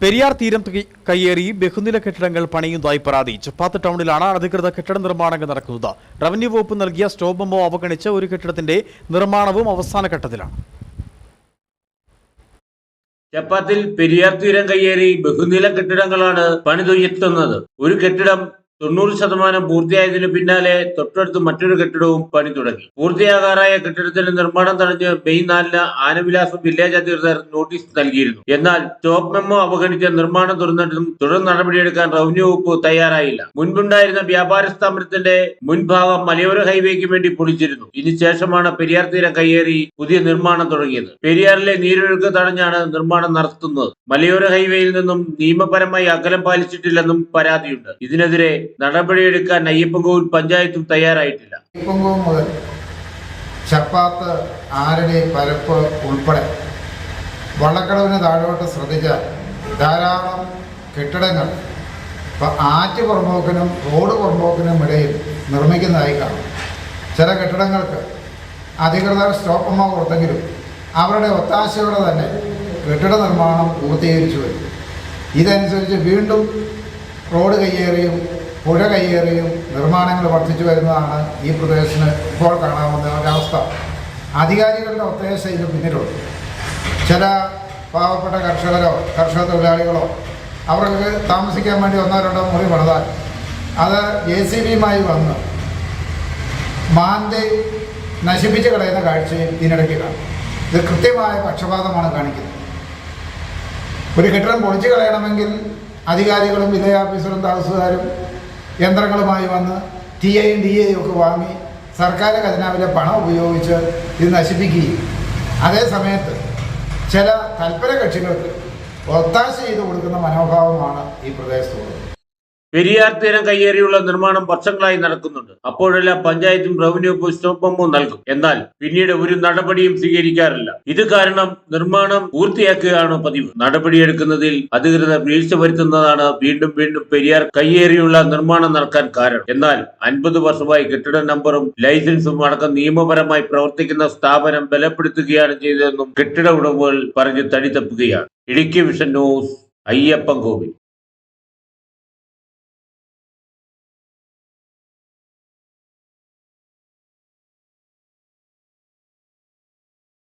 പെരിയാർ തീരം കയ്യേറി ബഹുനില കെട്ടിടങ്ങൾ പണിയുന്നതായി പരാതി. ചപ്പാത്ത് ടൗണിലാണ് അനധികൃത കെട്ടിട നിർമ്മാണങ്ങൾ നടക്കുന്നത്. റവന്യൂ വകുപ്പ് നൽകിയ സ്റ്റോപ്പ് മെമ്മോ അവഗണിച്ച് ഒരു കെട്ടിടത്തിന്റെ നിർമ്മാണവും അവസാന ഘട്ടത്തിലാണ്. ചപ്പാത്തിൽ പെരിയാർ തീരം കയ്യേറി ബഹുനില കെട്ടിടങ്ങളാണ് പണിതുയർത്തുന്നത്. ഒരു കെട്ടിടം തൊണ്ണൂറ് ശതമാനം പൂർത്തിയായതിനു പിന്നാലെ തൊട്ടടുത്ത് മറ്റൊരു കെട്ടിടവും പണി തുടങ്ങി. പൂർത്തിയാകാറായ കെട്ടിടത്തിന്റെ നിർമ്മാണം തടഞ്ഞ് മെയ് നാലിന് ആനവിലാസം വില്ലേജ് അധികൃതർ നോട്ടീസ് നൽകിയിരുന്നു. എന്നാൽ ടോപ്പ് മെമ്മോ അവഗണിച്ച് നിർമ്മാണം തുറന്നിട്ടും തുടർ നടപടിയെടുക്കാൻ റവന്യൂ വകുപ്പ് തയ്യാറായില്ല. മുൻപുണ്ടായിരുന്ന വ്യാപാര സ്ഥാപനത്തിന്റെ മുൻഭാഗം മലയോര ഹൈവേക്ക് വേണ്ടി പൊളിച്ചിരുന്നു. ഇതിനുശേഷമാണ് പെരിയാർ തീരം കയ്യേറി പുതിയ നിർമ്മാണം തുടങ്ങിയത്. പെരിയാറിലെ നീരൊഴുക്ക് തടഞ്ഞാണ് നിർമ്മാണം നടത്തുന്നത്. മലയോര ഹൈവേയിൽ നിന്നും നിയമപരമായി അകലം പാലിച്ചിട്ടില്ലെന്നും പരാതിയുണ്ട്. ഇതിനെതിരെ നടപടിയെടുക്കാൻ അയ്യപ്പൻകോവിൽ പഞ്ചായത്തും തയ്യാറായിട്ടില്ല. ഇപ്പങ്കും മുതൽ ചപ്പാത്ത് ആരടി പരപ്പ് ഉൾപ്പെടെ വള്ളക്കടവിന് താഴോട്ട് ശ്രദ്ധിച്ചാൽ ധാരാളം കെട്ടിടങ്ങൾ ഇപ്പം ആറ്റ് പുറമ്പോക്കിനും റോഡ് പുറമ്പോക്കിനും ഇടയിൽ നിർമ്മിക്കുന്നതായി കാണും. ചില കെട്ടിടങ്ങൾക്ക് അധികൃതർ സ്റ്റോപ്പമ്മ കൊടുത്തെങ്കിലും അവരുടെ ഒത്താശയോടെ തന്നെ കെട്ടിട നിർമ്മാണം പൂർത്തീകരിച്ചു വരും. ഇതനുസരിച്ച് വീണ്ടും റോഡ് കയ്യേറിയും പുഴ കയ്യേറിയും നിർമ്മാണങ്ങൾ വർദ്ധിച്ചു വരുന്നതാണ് ഈ പ്രദേശത്തിന് ഇപ്പോൾ കാണാവുന്ന ഒരവസ്ഥ. അധികാരികളുടെ ഒത്തേശ ഇതിന് പിന്നിലുണ്ട്. ചില പാവപ്പെട്ട കർഷകരോ കർഷക തൊഴിലാളികളോ അവർക്ക് താമസിക്കാൻ വേണ്ടി ഒന്നോ രണ്ടോ മുറി പണിതാൽ അത് എ സി ബിയുമായി വന്ന് മാന്തി നശിപ്പിച്ച് കളയുന്ന കാഴ്ചയും ഇതിനിടയ്ക്ക് കാണും. ഇത് കൃത്യമായ പക്ഷപാതമാണ് കാണിക്കുന്നത്. ഒരു കെട്ടിടം പൊളിച്ചു കളയണമെങ്കിൽ അധികാരികളും വിലയ ഓഫീസറും തഹസിൽദാരും യന്ത്രങ്ങളുമായി വന്ന് ടി ഐയും ഡി ഐയും ഒക്കെ വാങ്ങി സർക്കാർ ഖജനാവിലെ പണം ഉപയോഗിച്ച് ഇത് നശിപ്പിക്കുകയും. അതേ സമയത്ത് ചില തൽപര കക്ഷികൾക്ക് ഒത്താശ ചെയ്ത് കൊടുക്കുന്ന മനോഭാവമാണ് ഈ പ്രദേശത്തുള്ളത്. പെരിയാർ തീരം കയ്യേറിയുള്ള നിർമ്മാണം വർഷങ്ങളായി നടക്കുന്നുണ്ട്. അപ്പോഴെല്ലാം പഞ്ചായത്തും റവന്യൂ വകുപ്പും സ്റ്റോപ്പ് മെമ്മോ നൽകും. എന്നാൽ പിന്നീട് ഒരു നടപടിയും സ്വീകരിക്കാറില്ല. ഇത് കാരണം നിർമ്മാണം പൂർത്തിയാക്കുകയാണ് പതിവ്. നടപടിയെടുക്കുന്നതിൽ അധികൃതർ വീഴ്ച വരുത്തുന്നതാണ് വീണ്ടും വീണ്ടും പെരിയാർ കയ്യേറിയുള്ള നിർമ്മാണം നടക്കാൻ കാരണം. എന്നാൽ അൻപത് വർഷമായി കെട്ടിട നമ്പറും ലൈസൻസും അടക്കം നിയമപരമായി പ്രവർത്തിക്കുന്ന സ്ഥാപനം ബലപ്പെടുത്തുകയാണ് ചെയ്തതെന്നും കെട്ടിട ഉടമകൾ പറഞ്ഞ് തടി തപ്പുകയാണ് ഇടുക്കി വിഷൻ ന്യൂസ് അയ്യപ്പൻ കോവിൽ.